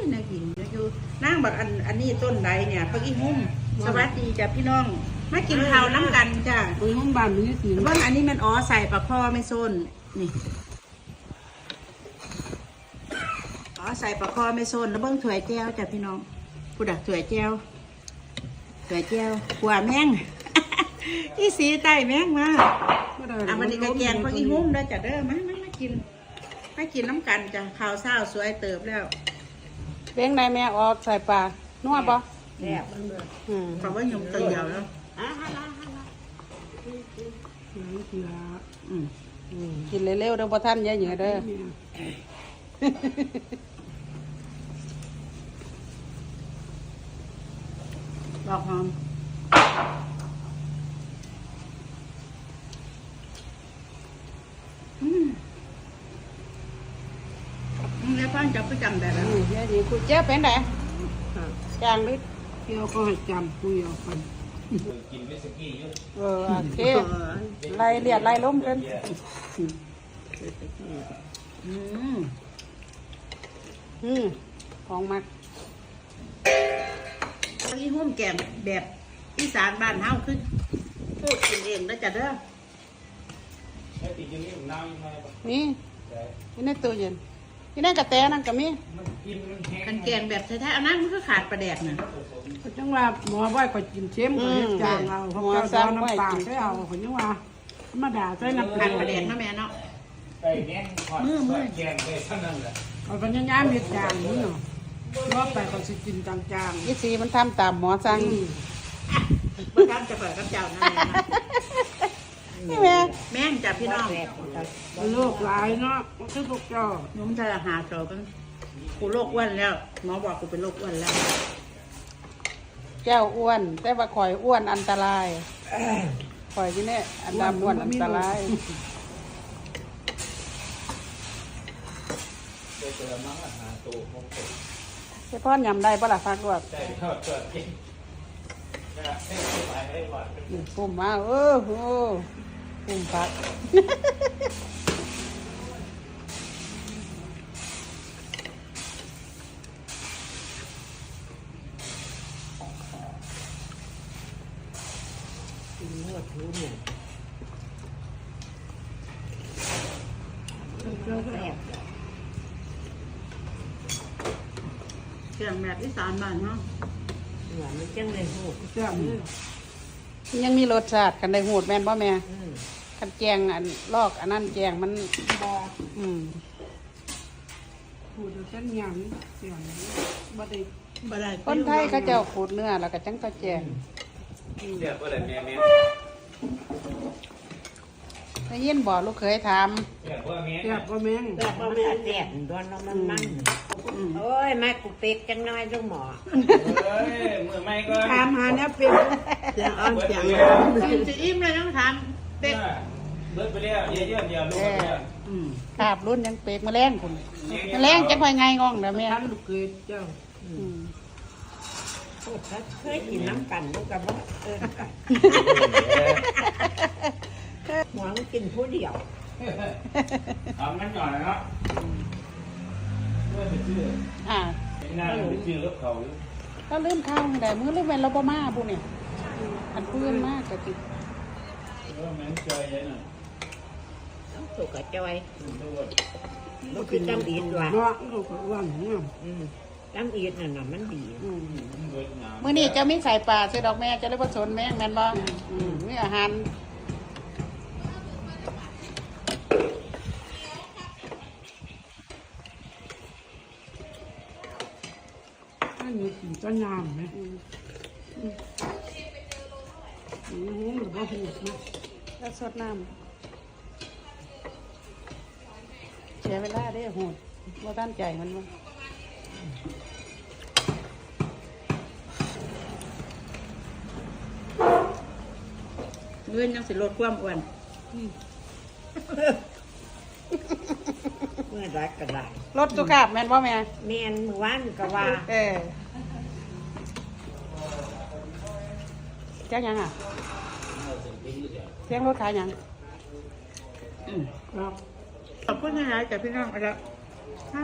ยน่ากินเยอะอยู่นั่งบักอันอันนี้ต้นใดเนี่ยพักอีหุ่มสวัสดีจ้ะพี่น้องมากินข้าวน้ำกันจ้ะปุยห้องบ้านมันนี่สีเบิ่งอันนี้มันอ๋อใส่ปลาคอไม่ส้นนี่อ๋อใส่ปลาคอไม่ส้นแล้วเบิ่งถั่วยแก้วจ้ะพี่น้องผู้ดักถั่วยแก้วถั่วยแก้วขัวแมงอีสีใต้แมงมาอะมันนี่กระแกงพักอีหุ่มได้อจ้ะเด้อมามามากินมากินน้ำกันจ้ะข้าวเช้าสวยเติบแล้ว เลี้ยงได้แม่ออกใส่ปลานัวปะแซ่บอืมเพราะว่าหยมตัวเดียวแล้วอะฮะละฮะละอืมอืมกินเร็วๆเด้อบ่ท่านเยอะเหยอะเด้อดอกหอมอืม อืมแล้วพ่อจะไปจำได้แล้วอืมเยอะดีกูเจ๊เป็นไงจางดิเที่ยวก็ให้จำคุยเอากันกินวิสกี้เยอะเออโอเคไล่เลียดไล่ล้มกันอืมอืมของมักอีหุ่มแกงแบบอีสานบ้านเฮาคือพูดกินเองแล้วจ้ะเด้อแค่ติดอยังนี้มันน้ำยังไงปะนี่แต่นี่ในตู้เย็น นี่ในกระแตนั่นก็มีมันกินมันแห้งกันแกงแบบแท้ๆอันนั้นมันก็ขาดประแดกน่ะก็จังว่าหมอไว้ก็กินเค็มก็เฮ็ดจางเอาเพราะเจ้าเอาน้ำปลาใส่เอาคนยังว่าธรรมดาใส่น้ำขาขาดดประแดกเนาะแม่เนาะไก่แห้งทอดมือมือแกงไปเท่านั้นแหละเอาก็ยังย้ำเฮ็ดจางนี่เนาะรอบไปก็สิกินจางยี่สีมันทำตามหมอสั่งๆอืมบ่ทำจะเปิดกับเจ้านั่นแหละนะนี่แม่แม่ง จ้ะพี่น้องแซ่บจังโรคหลายเนาะมันคือพวกเจ้าหนุ่มจะหาโจกันกูโรคอ้วนแล้วหมอบอกกูเป็นโรคอ้วนแล้วแก้วอ้วน แต่ว่าข่อยอ้วนอันตรายข่อยที่นี่อันดำอ้วนอันตรายไปเจอมั้งอาหารตัวมงคลเฉพาะยำได้ปะล่ะฟักด้วยแต่ทอดเกิดกินนะให้ไปให้หวานปุ่มมาเออโห ปุ่มฟักกินนวดหูหมูแซ่บเครื่องแบบอีสานบ้านเนาะเหมือนมันจังเลยหูแซ่บนี่ยังมีรสชาติกันได้หูดแม่นบ่แม่ อืม กันแจงอันลอกอันนั้นแจงมันบออืมพูดเส้นหยังเสียงบ่ได้บ่ได้คนไทยเขาเจ้าขูดเนื้อแล้วก็จังก็แจงเดี๋ยวก็เลยแม่แม่ได้ยินบ่ลูกเคยถามเดี๋ยวว่าแม่แซ่บก็แม่งแซ่บบ่แม่แซ่บดวนน้องมันมันโอ้ยมากูเป็กจังน้อยลูกหมอเฮ้ยมือไม่ก็ถามหาเนี่ยเป็นเสียงอ่อนเสียงกินจะอิ่มเลยต้องถามเป็ก เบิดไปแล้วเยอะๆเดียวลูกเนี่ยอืมขาบรุ่นยังเปกแมลงคุณแมลงจังค่อยไงง่องเด้อแม่ท่านลูกเกดเจ้าอืมเคยกินน้ำกันลูกกับว่าเออหัวมันกินผู้เดียวทำมันหน่อยนะครับเมื่อไปชื่ออ่าไอ้หน้าไปชื่อกับเขาก็ลืมข้าวได้มื้อลืมแม่นเราบ่มาผู้นี่อันปืนมากก็ติ เออแม่งเจอเยอะหน่อยต้อง ถูกกับจอยดูว่ามันคือจำอีดว่ะเนาะลูกก็อ้วนเนี่ยอืมจำอีดน่ะน่ะมันดีอืมเบิดงามมื้อนี้เจะมีใส่ปลาใส่ดอกแม่จะได้บ่สนแม่งแม่นบ่อืมมีอาหารอันนี้กินต้นยามไหมอืมอืมหรือว่าหูนะแล้วสดน้ำ สียเวลาเด้โหดบ่ทันใจมันบ่เงินยังสิลดความอ้วนเมื่อรักก็ได้รถสุขภาพแม่นบ่แม่แม่นมื้อวานก็ว่าเออจักหยังอะเสียงรถขายหยังอืมครับ ขอบคุณนะจ๊ะพี่น้องเอาละฮะ